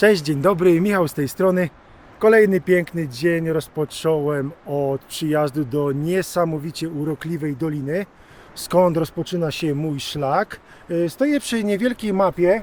Cześć, dzień dobry, Michał z tej strony. Kolejny piękny dzień rozpocząłem od przyjazdu do niesamowicie urokliwej doliny, skąd rozpoczyna się mój szlak. Y, Stoję przy niewielkiej mapie.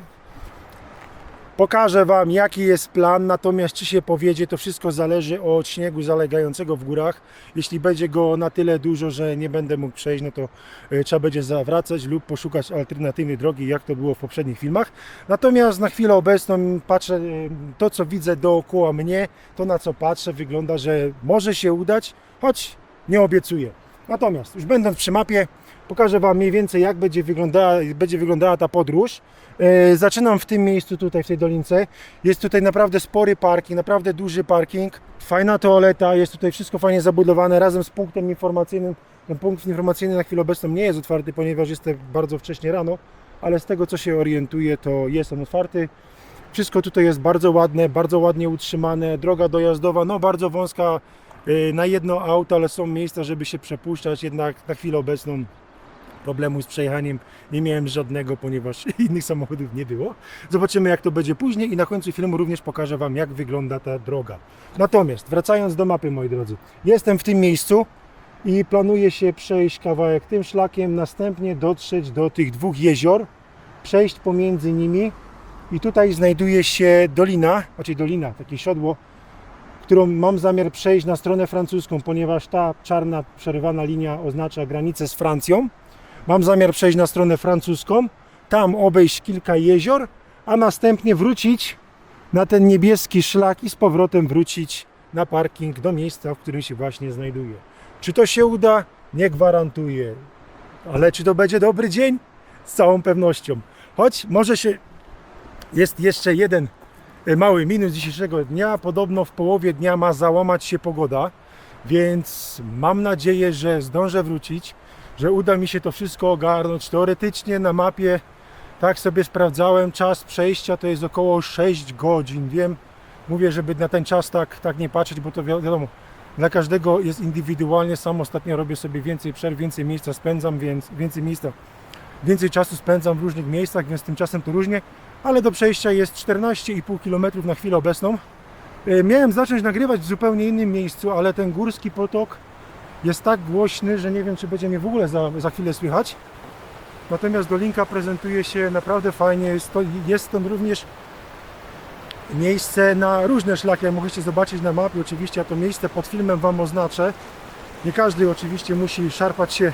Pokażę Wam, jaki jest plan, natomiast czy się powiedzie, to wszystko zależy od śniegu zalegającego w górach. Jeśli będzie go na tyle dużo, że nie będę mógł przejść, no to y, trzeba będzie zawracać lub poszukać alternatywnej drogi, jak to było w poprzednich filmach. Natomiast na chwilę obecną patrzę, y, to co widzę dookoła mnie, to na co patrzę, wygląda, że może się udać, choć nie obiecuję. Natomiast już będąc przy mapie, pokażę Wam mniej więcej jak będzie wyglądała, będzie wyglądała ta podróż. E, Zaczynam w tym miejscu tutaj, w tej dolince. Jest tutaj naprawdę spory parking, naprawdę duży parking. Fajna toaleta, jest tutaj wszystko fajnie zabudowane razem z punktem informacyjnym. Ten punkt informacyjny na chwilę obecną nie jest otwarty, ponieważ jest bardzo wcześnie rano, ale z tego co się orientuję, to jest on otwarty. Wszystko tutaj jest bardzo ładne, bardzo ładnie utrzymane. Droga dojazdowa, no bardzo wąska y, na jedno auto, ale są miejsca, żeby się przepuszczać. Jednak na chwilę obecną problemu z przejechaniem nie miałem żadnego, ponieważ innych samochodów nie było. Zobaczymy jak to będzie później i na końcu filmu również pokażę Wam jak wygląda ta droga. Natomiast wracając do mapy moi drodzy, jestem w tym miejscu i planuję się przejść kawałek tym szlakiem, następnie dotrzeć do tych dwóch jezior, przejść pomiędzy nimi i tutaj znajduje się dolina, znaczy dolina, takie siodło, którą mam zamiar przejść na stronę francuską, ponieważ ta czarna przerywana linia oznacza granicę z Francją. Mam zamiar przejść na stronę francuską, tam obejść kilka jezior, a następnie wrócić na ten niebieski szlak i z powrotem wrócić na parking do miejsca, w którym się właśnie znajduję. Czy to się uda? Nie gwarantuję. Ale czy to będzie dobry dzień? Z całą pewnością. Choć może się jest jeszcze jeden e, mały minus dzisiejszego dnia. Podobno w połowie dnia ma załamać się pogoda, więc mam nadzieję, że zdążę wrócić, że uda mi się to wszystko ogarnąć. Teoretycznie na mapie tak sobie sprawdzałem, czas przejścia to jest około 6 godzin. Wiem, mówię, żeby na ten czas tak, tak nie patrzeć, bo to wi- wiadomo, dla każdego jest indywidualnie. Sam ostatnio robię sobie więcej przerw, więcej miejsca spędzam, więc więcej miejsca, więcej czasu spędzam w różnych miejscach, więc tymczasem to różnie ale do przejścia jest 14,5 km na chwilę obecną. E, Miałem zacząć nagrywać w zupełnie innym miejscu, ale ten górski potok jest tak głośny, że nie wiem, czy będzie mnie w ogóle za, za chwilę słychać. Natomiast dolinka prezentuje się naprawdę fajnie. Jest, to, jest również miejsce na różne szlaki, jak możecie zobaczyć na mapie. Oczywiście ja to miejsce pod filmem Wam oznaczę. Nie każdy oczywiście musi szarpać się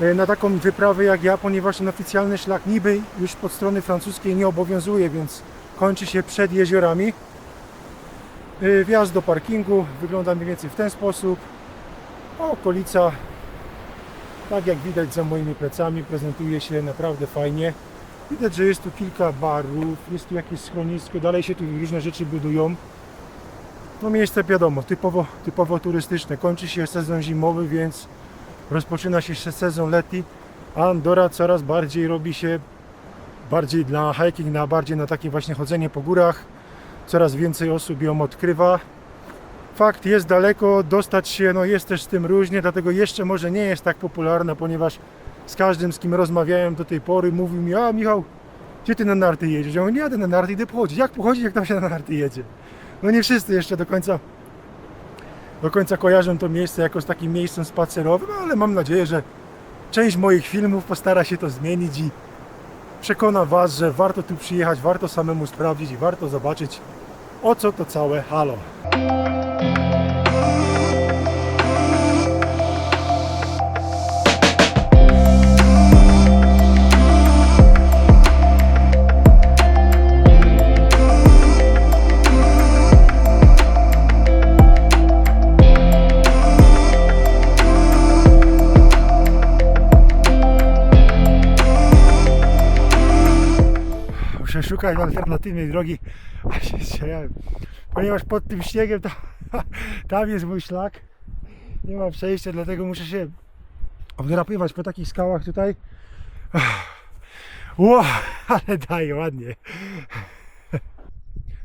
e, na taką wyprawę jak ja, ponieważ ten oficjalny szlak niby już pod strony francuskiej nie obowiązuje, więc kończy się przed jeziorami. E, Wjazd do parkingu wygląda mniej więcej w ten sposób. A okolica, tak jak widać za moimi plecami, prezentuje się naprawdę fajnie. Widać, że jest tu kilka barów, jest tu jakieś schronisko, dalej się tu różne rzeczy budują. No miejsce wiadomo, typowo, typowo turystyczne. Kończy się sezon zimowy, więc rozpoczyna się sezon letni, a Andora coraz bardziej robi się bardziej dla hiking, na bardziej na takie właśnie chodzenie po górach. Coraz więcej osób ją odkrywa. Fakt jest daleko, dostać się, no jest też z tym różnie, dlatego jeszcze może nie jest tak popularna, ponieważ z każdym, z kim rozmawiałem do tej pory, mówił mi, a Michał, gdzie ty na narty jedziesz? Ja mówię, nie jadę na narty, idę pochodzić. Jak pochodzić, jak tam się na narty jedzie? No nie wszyscy jeszcze do końca do końca kojarzę to miejsce jako z takim miejscem spacerowym, ale mam nadzieję, że część moich filmów postara się to zmienić i przekona Was, że warto tu przyjechać, warto samemu sprawdzić i warto zobaczyć o co to całe halo. Szukać alternatywnej drogi, a się zdziałem. Ponieważ pod tym śniegiem tam, tam jest mój szlak. Nie ma przejścia, dlatego muszę się wdrapywać po takich skałach tutaj. Ło, ale daje ładnie.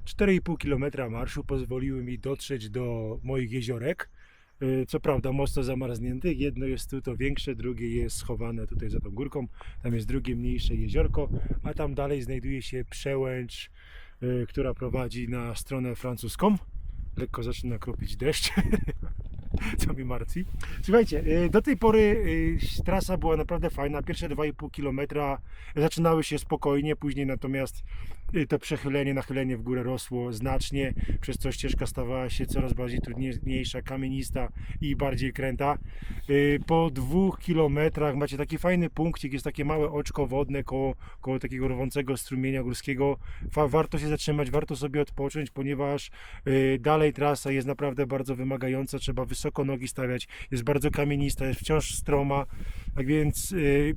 4,5 km marszu pozwoliły mi dotrzeć do moich jeziorek. Y, Co prawda mocno zamarzniętych. Jedno jest tu to większe, drugie jest schowane tutaj za tą górką. Tam jest drugie mniejsze jeziorko, a tam dalej znajduje się przełęcz y, która prowadzi na stronę francuską. Lekko zaczyna kropić deszcz, co mi martwi. Słuchajcie, y, do tej pory trasa była naprawdę fajna. Pierwsze 2,5 km zaczynały się spokojnie, później natomiast to przechylenie, nachylenie w górę rosło znacznie, przez co ścieżka stawała się coraz bardziej trudniejsza, kamienista i bardziej kręta. Y, Po dwóch kilometrach macie taki fajny punkcik, jest takie małe oczko wodne koło, koło takiego rwącego strumienia górskiego. Warto się zatrzymać, warto sobie odpocząć, ponieważ y, dalej trasa jest naprawdę bardzo wymagająca, trzeba wysoko nogi stawiać, jest bardzo kamienista, jest wciąż stroma, tak więc y,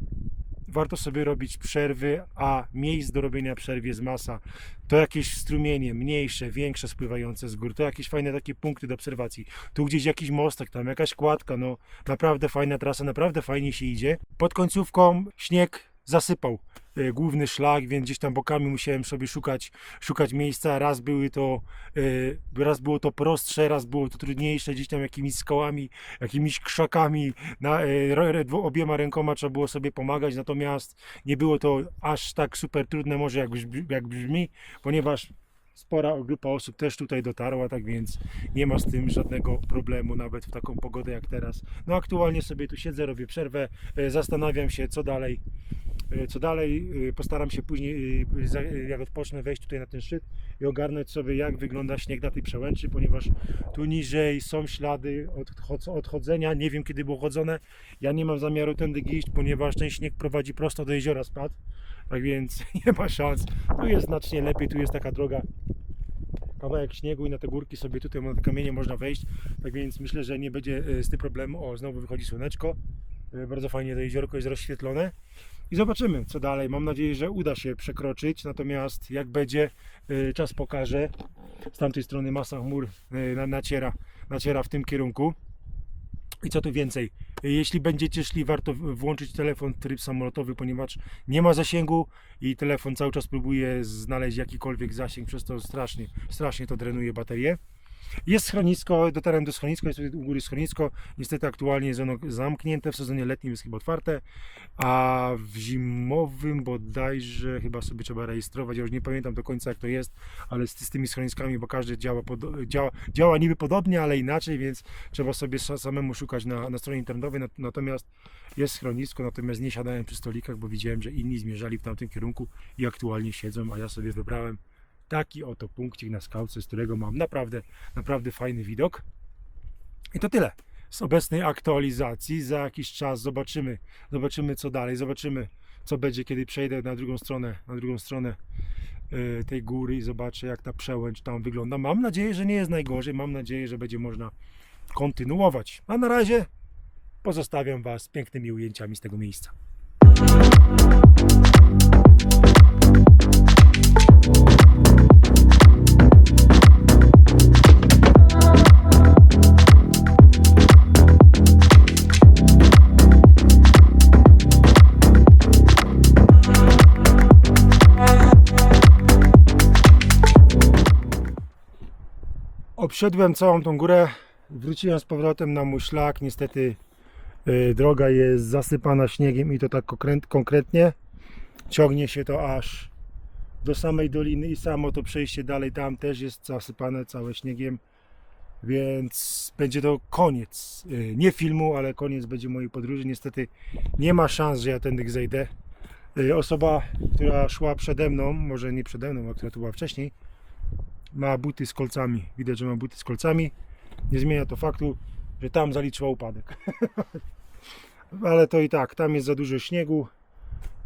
warto sobie robić przerwy, a miejsc do robienia przerw jest masa. To jakieś strumienie, mniejsze, większe, spływające z gór, to jakieś fajne takie punkty do obserwacji. Tu gdzieś jakiś mostek, tam jakaś kładka, no naprawdę fajna trasa, naprawdę fajnie się idzie. Pod końcówką śnieg zasypał e, główny szlak, więc gdzieś tam bokami musiałem sobie szukać, szukać miejsca. Raz były to, e, raz było to prostsze, raz było to trudniejsze, gdzieś tam jakimiś skałami, jakimiś krzakami, na, e, obiema rękoma trzeba było sobie pomagać, natomiast nie było to aż tak super trudne może jak, brzmi- jak brzmi, ponieważ spora grupa osób też tutaj dotarła, tak więc nie ma z tym żadnego problemu, nawet w taką pogodę jak teraz. No aktualnie sobie tu siedzę, robię przerwę, zastanawiam się co dalej. E, Co dalej, E, postaram się później, e, jak odpocznę, wejść tutaj na ten szczyt i ogarnąć sobie, jak wygląda śnieg na tej przełęczy, ponieważ tu niżej są ślady odchod- odchodzenia. Nie wiem, kiedy było chodzone. Ja nie mam zamiaru tędy iść, ponieważ ten śnieg prowadzi prosto do jeziora spad. Tak więc nie ma szans. Tu jest znacznie lepiej, tu jest taka droga kawałek śniegu i na te górki sobie tutaj na kamienie można wejść. Tak więc myślę, że nie będzie z tym problemu. O, znowu wychodzi słoneczko. Bardzo fajnie to jeziorko jest rozświetlone. I zobaczymy, co dalej. Mam nadzieję, że uda się przekroczyć. Natomiast jak będzie, e, czas pokaże. Z tamtej strony masa chmur e, na- naciera, naciera w tym kierunku. I co tu więcej, jeśli będziecie szli, warto włączyć telefon w tryb samolotowy, ponieważ nie ma zasięgu i telefon cały czas próbuje znaleźć jakikolwiek zasięg, przez to strasznie, strasznie to drenuje baterię. Jest schronisko, dotarłem do schroniska, jest u góry schronisko. Niestety aktualnie jest ono zamknięte, w sezonie letnim jest chyba otwarte, a w zimowym bodajże chyba sobie trzeba rejestrować. Ja już nie pamiętam do końca jak to jest, ale z, z tymi schroniskami, bo każdy działa, podo- działa, działa niby podobnie, ale inaczej, więc trzeba sobie sa- samemu szukać na, na stronie internetowej. Nat- Natomiast jest schronisko, natomiast nie siadałem przy stolikach, bo widziałem, że inni zmierzali w tamtym kierunku i aktualnie siedzą, a ja sobie wybrałem taki oto punkcik na skałce, z którego mam naprawdę, naprawdę fajny widok. I to tyle z obecnej aktualizacji. Za jakiś czas zobaczymy, zobaczymy co dalej, zobaczymy co będzie, kiedy przejdę na drugą stronę, na drugą stronę e, tej góry i zobaczę jak ta przełęcz tam wygląda. Mam nadzieję, że nie jest najgorzej, mam nadzieję, że będzie można kontynuować. A na razie pozostawiam Was z pięknymi ujęciami z tego miejsca. Obszedłem całą tą górę, wróciłem z powrotem na mój szlak. Niestety y, droga jest zasypana śniegiem i to tak konkret- konkretnie. Ciągnie się to aż do samej doliny i samo to przejście dalej tam też jest zasypane całe śniegiem. Więc będzie to koniec. y, Nie filmu, ale koniec będzie mojej podróży. Niestety nie ma szans, że ja tędy zejdę. Y, Osoba, która szła przede mną, może nie przede mną, a która tu była wcześniej, ma buty z kolcami. Widać, że ma buty z kolcami. Nie zmienia to faktu, że tam zaliczyła upadek. Ale to i tak, tam jest za dużo śniegu.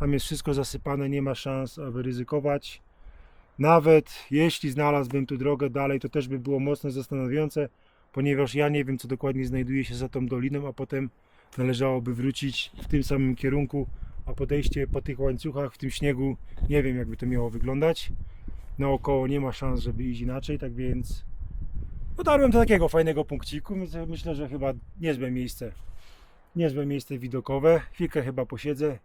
Tam jest wszystko zasypane, nie ma szans, aby ryzykować. Nawet jeśli znalazłbym tu drogę dalej, to też by było mocno zastanawiające, ponieważ ja nie wiem, co dokładnie znajduje się za tą doliną, a potem należałoby wrócić w tym samym kierunku, a podejście po tych łańcuchach w tym śniegu, nie wiem, jakby to miało wyglądać naokoło nie ma szans, żeby iść inaczej, tak więc dotarłem do takiego fajnego punkciku. Myślę- że chyba niezłe miejsce. Niezłe miejsce widokowe. Chwilkę chyba posiedzę.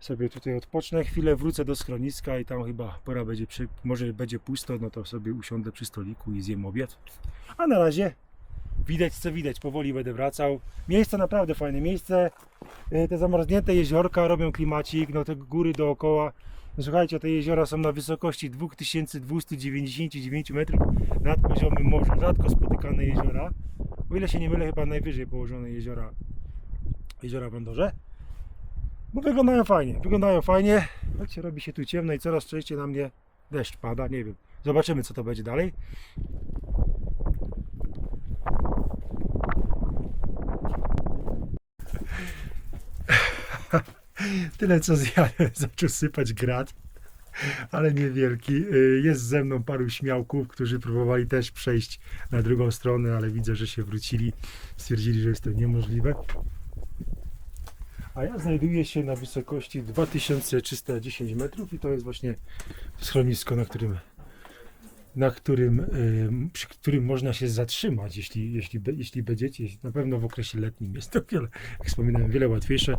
Sobie tutaj odpocznę, chwilę wrócę do schroniska i tam chyba pora będzie, przy, może będzie pusto, no to sobie usiądę przy stoliku i zjem obiad. A na razie widać co widać, powoli będę wracał. Miejsce naprawdę fajne miejsce. Y, Te zamarznięte jeziorka robią klimacik, no te góry dookoła Słuchajcie, te jeziora są na wysokości 2299 metrów nad poziomem morza. Rzadko spotykane jeziora. O ile się nie mylę, chyba najwyżej położone jeziora, jeziora w. Bo wyglądają fajnie, wyglądają fajnie. Choć robi się tu ciemno i coraz częściej na mnie deszcz pada, nie wiem. Zobaczymy co to będzie dalej. Tyle co zjadłem, zaczął sypać grad, ale niewielki. Y, Jest ze mną paru śmiałków, którzy próbowali też przejść na drugą stronę, ale widzę, że się wrócili. Stwierdzili, że jest to niemożliwe. A ja znajduję się na wysokości 2310 metrów i to jest właśnie schronisko, na którym na którym, ym, przy którym można się zatrzymać, jeśli, jeśli, jeśli będziecie. Na pewno w okresie letnim jest to wiele, jak wspominałem, wiele łatwiejsze.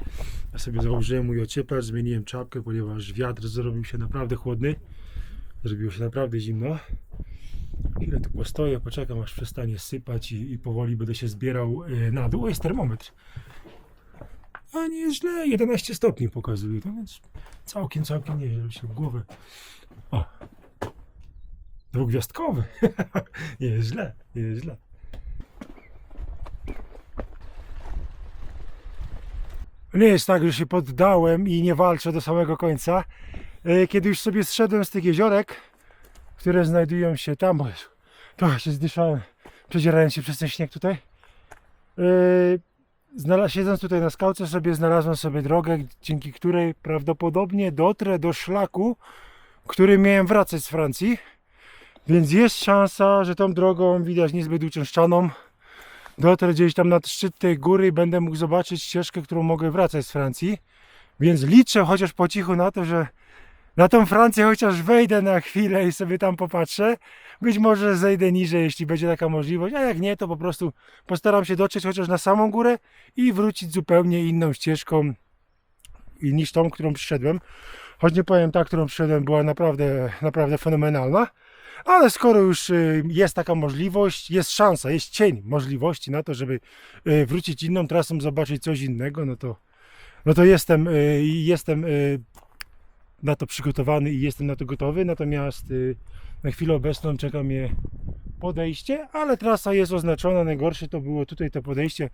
Ja sobie założyłem mój ocieplacz, zmieniłem czapkę, ponieważ wiatr zrobił się naprawdę chłodny. Zrobiło się naprawdę zimno. Chwilę tu postoję, poczekam aż przestanie sypać i, i powoli będę się zbierał y, na dół. O, jest termometr. A nie jest źle, 11 stopni pokazuje, to więc całkiem, całkiem nie żeby się w głowę. O, dwugwiazdkowy. nie jest nie jest. Nie jest tak, że się poddałem i nie walczę do samego końca. E, Kiedy już sobie zszedłem z tych jeziorek, które znajdują się tam, bo trochę się zdyszałem, przedzierając się przez ten śnieg tutaj. E, siedząc tutaj na skałce sobie znalazłem sobie drogę, dzięki której prawdopodobnie dotrę do szlaku, którym miałem wracać z Francji. Więc jest szansa, że tą drogą widać niezbyt uczęszczaną. Dotrę gdzieś tam nad szczyt tej góry i będę mógł zobaczyć ścieżkę, którą mogę wracać z Francji. Więc liczę chociaż po cichu na to, że na tą Francję chociaż wejdę na chwilę i sobie tam popatrzę. Być może zejdę niżej, jeśli będzie taka możliwość, a jak nie, to po prostu postaram się dotrzeć chociaż na samą górę i wrócić zupełnie inną ścieżką niż tą, którą przyszedłem. Choć nie powiem, ta, którą przyszedłem, była naprawdę, naprawdę fenomenalna. Ale skoro już y, jest taka możliwość, jest szansa, jest cień możliwości na to, żeby y, wrócić inną trasą, zobaczyć coś innego, no to, no to jestem, y, jestem na to przygotowany i jestem na to gotowy. Natomiast na chwilę obecną czeka mnie podejście, ale trasa jest oznaczona. Najgorsze to było tutaj to podejście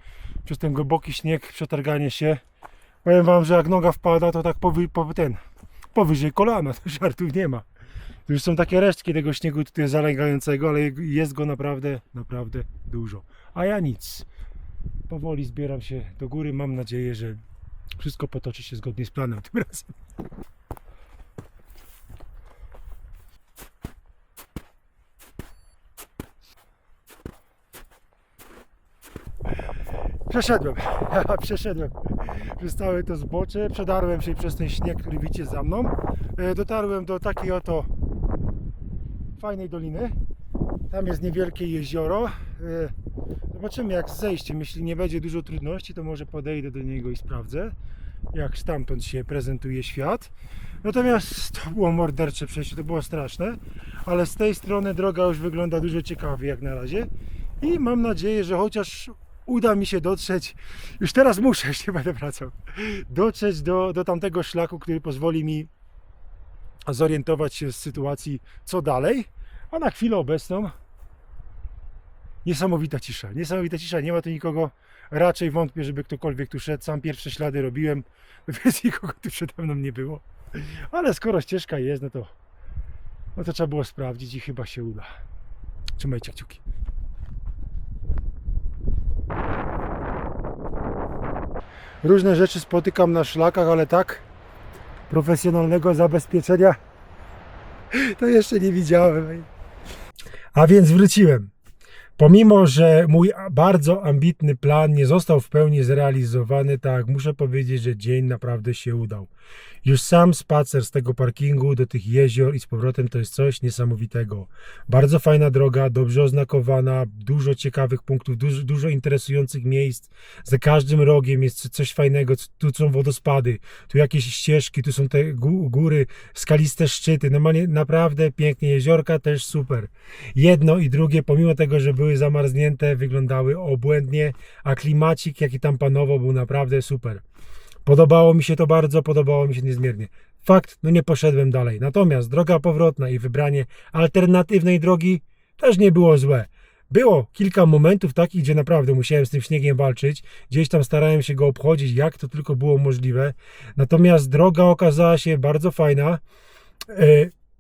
przez ten głęboki śnieg, przetarganie się. Powiem Wam, że jak noga wpada, to tak powy, po, ten, powyżej kolana, to żartów nie ma. Już są takie resztki tego śniegu tutaj zalegającego, ale jest go naprawdę, naprawdę dużo. A ja nic. Powoli zbieram się do góry. Mam nadzieję, że wszystko potoczy się zgodnie z planem tym razem. Przeszedłem, przeszedłem przez całe to zbocze, przedarłem się przez ten śnieg, który widzicie za mną. E, Dotarłem do takiej oto fajnej doliny. Tam jest niewielkie jezioro. E, Zobaczymy jak z zejściem. Jeśli nie będzie dużo trudności, to może podejdę do niego i sprawdzę, jak stamtąd się prezentuje świat. Natomiast to było mordercze przejście, to było straszne, ale z tej strony droga już wygląda dużo ciekawie jak na razie. I mam nadzieję, że chociaż uda mi się dotrzeć, już teraz muszę, już nie będę wracał, dotrzeć do, do tamtego szlaku, który pozwoli mi zorientować się z sytuacji, co dalej. A na chwilę obecną niesamowita cisza. Niesamowita cisza, nie ma tu nikogo. Raczej wątpię, żeby ktokolwiek tu szedł. Sam pierwsze ślady robiłem, więc nikogo tu przede mną nie było. Ale skoro ścieżka jest, no to, no to trzeba było sprawdzić i chyba się uda. Trzymajcie kciuki. Różne rzeczy spotykam na szlakach, ale tak profesjonalnego zabezpieczenia to jeszcze nie widziałem. A więc wróciłem. Pomimo, że mój bardzo ambitny plan nie został w pełni zrealizowany, tak muszę powiedzieć, że dzień naprawdę się udał. Już sam spacer z tego parkingu do tych jezior i z powrotem to jest coś niesamowitego. Bardzo fajna droga, dobrze oznakowana, dużo ciekawych punktów, dużo, dużo interesujących miejsc. Za każdym rogiem jest coś fajnego. Tu są wodospady, tu jakieś ścieżki, tu są te gó- góry, skaliste szczyty. Normalnie naprawdę pięknie. Jeziorka też super. Jedno i drugie, pomimo tego, że były zamarznięte, wyglądały obłędnie, a klimacik, jaki tam panował, był naprawdę super. Podobało mi się to bardzo, podobało mi się niezmiernie. Fakt, no nie poszedłem dalej. Natomiast droga powrotna i wybranie alternatywnej drogi też nie było złe. Było kilka momentów takich, gdzie naprawdę musiałem z tym śniegiem walczyć. Gdzieś tam starałem się go obchodzić, jak to tylko było możliwe. Natomiast droga okazała się bardzo fajna.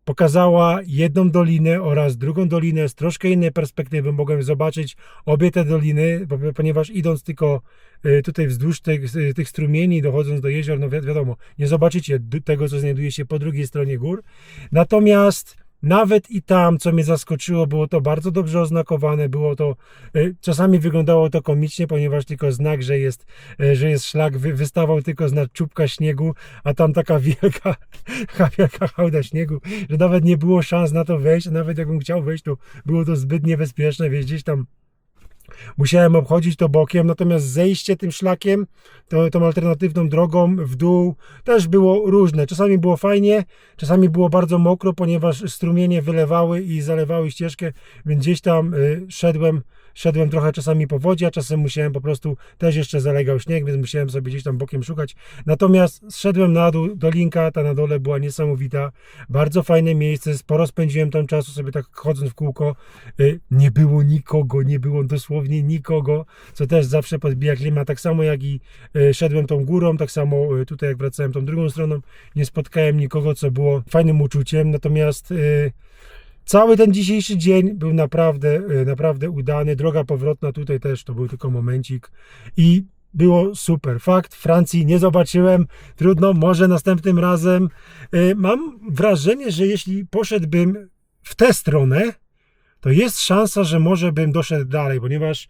Pokazała jedną dolinę oraz drugą dolinę z troszkę innej perspektywy. Mogłem zobaczyć obie te doliny, ponieważ idąc tylko e, tutaj wzdłuż tych, tych strumieni, dochodząc do jezior, no wi- wiadomo, nie zobaczycie tego, co znajduje się po drugiej stronie gór. Natomiast nawet i tam, co mnie zaskoczyło, było to bardzo dobrze oznakowane, było to, y, czasami wyglądało to komicznie, ponieważ tylko znak, że jest, y, że jest szlak, wy, wystawał tylko znak czubka śniegu, a tam taka wielka, wielka hałda śniegu, że nawet nie było szans na to wejść, nawet jakbym chciał wejść, to było to zbyt niebezpieczne, więc gdzieś tam musiałem obchodzić to bokiem, natomiast zejście tym szlakiem, to, tą alternatywną drogą w dół też było różne. Czasami było fajnie, czasami było bardzo mokro, ponieważ strumienie wylewały i zalewały ścieżkę, więc gdzieś tam y, szedłem, szedłem trochę czasami po wodzie, a czasem musiałem po prostu, też jeszcze zalegał śnieg, więc musiałem sobie gdzieś tam bokiem szukać. Natomiast zszedłem na dół, dolinka ta na dole była niesamowita, bardzo fajne miejsce, sporo spędziłem tam czasu sobie tak chodząc w kółko, Y, nie było nikogo, nie było dosłownie nikogo, co też zawsze podbija klimat, tak samo jak i y, szedłem tą górą, tak samo y, tutaj jak wracałem tą drugą stroną, nie spotkałem nikogo, co było fajnym uczuciem, natomiast y, cały ten dzisiejszy dzień był naprawdę, naprawdę udany, droga powrotna tutaj też to był tylko momencik i było super. Fakt, Francji nie zobaczyłem. Trudno, może następnym razem. Mam wrażenie, że jeśli poszedłbym w tę stronę, to jest szansa, że może bym doszedł dalej, ponieważ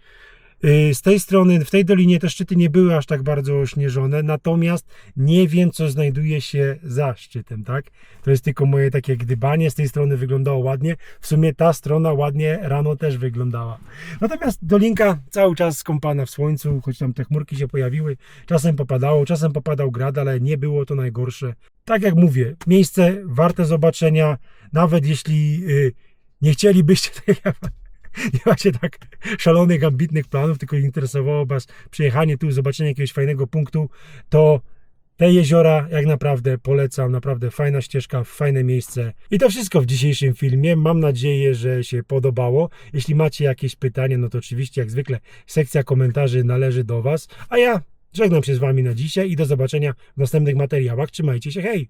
y, z tej strony, w tej dolinie te szczyty nie były aż tak bardzo ośnieżone, natomiast nie wiem, co znajduje się za szczytem, tak? To jest tylko moje takie gdybanie, z tej strony wyglądało ładnie, w sumie ta strona ładnie rano też wyglądała. Natomiast dolinka cały czas skąpana w słońcu, choć tam te chmurki się pojawiły, czasem popadało, czasem popadał grad, ale nie było to najgorsze. Tak jak mówię, miejsce warte zobaczenia, nawet jeśli y, nie chcielibyście nie macie tak szalonych, ambitnych planów, tylko interesowało Was przyjechanie tu, zobaczenie jakiegoś fajnego punktu, to te jeziora jak naprawdę polecam, naprawdę fajna ścieżka, fajne miejsce. I to wszystko w dzisiejszym filmie. Mam nadzieję, że się podobało. Jeśli macie jakieś pytania, no to oczywiście jak zwykle sekcja komentarzy należy do Was. A ja żegnam się z Wami na dzisiaj i do zobaczenia w następnych materiałach. Trzymajcie się, hej!